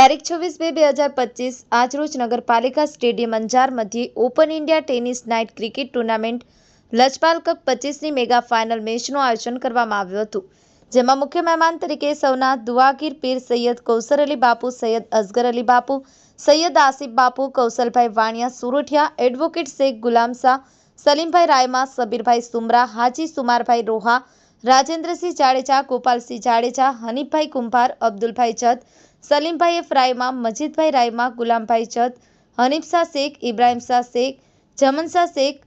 તારીખ છવ્વીસ બે બે હજાર પચીસ આજરોજ નગરપાલિકા સ્ટેડિયમ અંજાર મધ્યે open India tennis night cricket tournament Lajpal cup પચીસની mega final મેચનું આયોજન કરવામાં આવ્યું હતું. જેમાં મુખ્ય મહેમાન તરીકે સૌના દુઆગીર પીર સૈયદ કૌસર અલી બાપુ, સૈયદ અસગર અલી બાપુ, સૈયદ આસિફ બાપુ, કૌશલભાઈ વાણિયા સુરઠિયા, એડવોકેટ શેખ ગુલામ સલીમભાઈ રાયમા, સબીરભાઈ સુમરા, હાજી સુમારભાઈ રોહા, રાજેન્દ્રસિંહ જાડેજા, ગોપાલસિંહ જાડેજા, હનીફભાઈ કુંભાર, અબ્દુલભાઈ જત સલીમભાઈ ફ્રાયમાં મજીદભાઈ રાયમાં, ગુલામભાઈ જત હનીફશાહ શેખ ઇબ્રાહિમ શાહ શેખ જમનશાહ શેખ,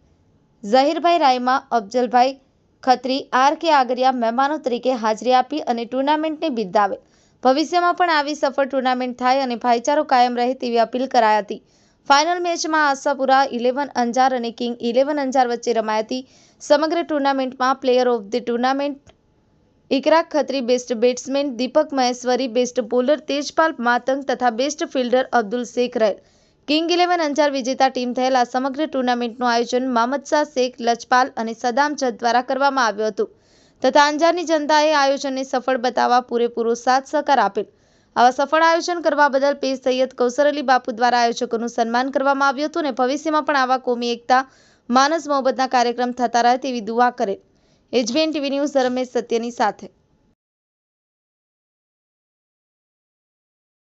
ઝહીરભાઈ રાયમાં, અફજલભાઈ ખત્રી, આર કે આગરિયા મહેમાનો તરીકે હાજરી આપી અને ટુર્નામેન્ટને બિરદાવે. ભવિષ્યમાં પણ આવી સફળ ટુર્નામેન્ટ થાય અને ભાઈચારો કાયમ રહે તેવી અપીલ કરાઈ હતી. ફાઇનલ મેચમાં આશાપુરા ઇલેવન અંજાર અને કિંગ ઇલેવન અંજાર વચ્ચે રમાઈ હતી. સમગ્ર ટુર્નામેન્ટમાં player of the tournament Ikrak Khatri best batsman Deepak Maheshwari, best bowler Tejpal Matang તથા બેસ્ટ ફિલ્ડર અબ્દુલ શેખ રહેલ. કિંગ ઇલેવન અંજાર વિજેતા ટીમ થયેલ આ સમગ્ર ટુર્નામેન્ટનું આયોજન મામદ શાહ શેખ, લજપાલ અને સદામ જત દ્વારા કરવામાં આવ્યું હતું. તથા અંજારની જનતાએ આયોજનને સફળ બતાવવા પૂરેપૂરો સાથ સહકાર આપેલ. આવા સફળ આયોજન કરવા બદલ પીર સૈયદ કૌસર અલી બાપુ દ્વારા આયોજકોનું સન્માન કરવામાં આવ્યું હતું અને ભવિષ્યમાં પણ આવા કોમી એકતા, માનસ મોહબ્બતના કાર્યક્રમ થતા રહે તેવી દુઆ કરેલ. એચબીએન ટીવી ન્યૂઝ રમેશ સત્યની સાથે.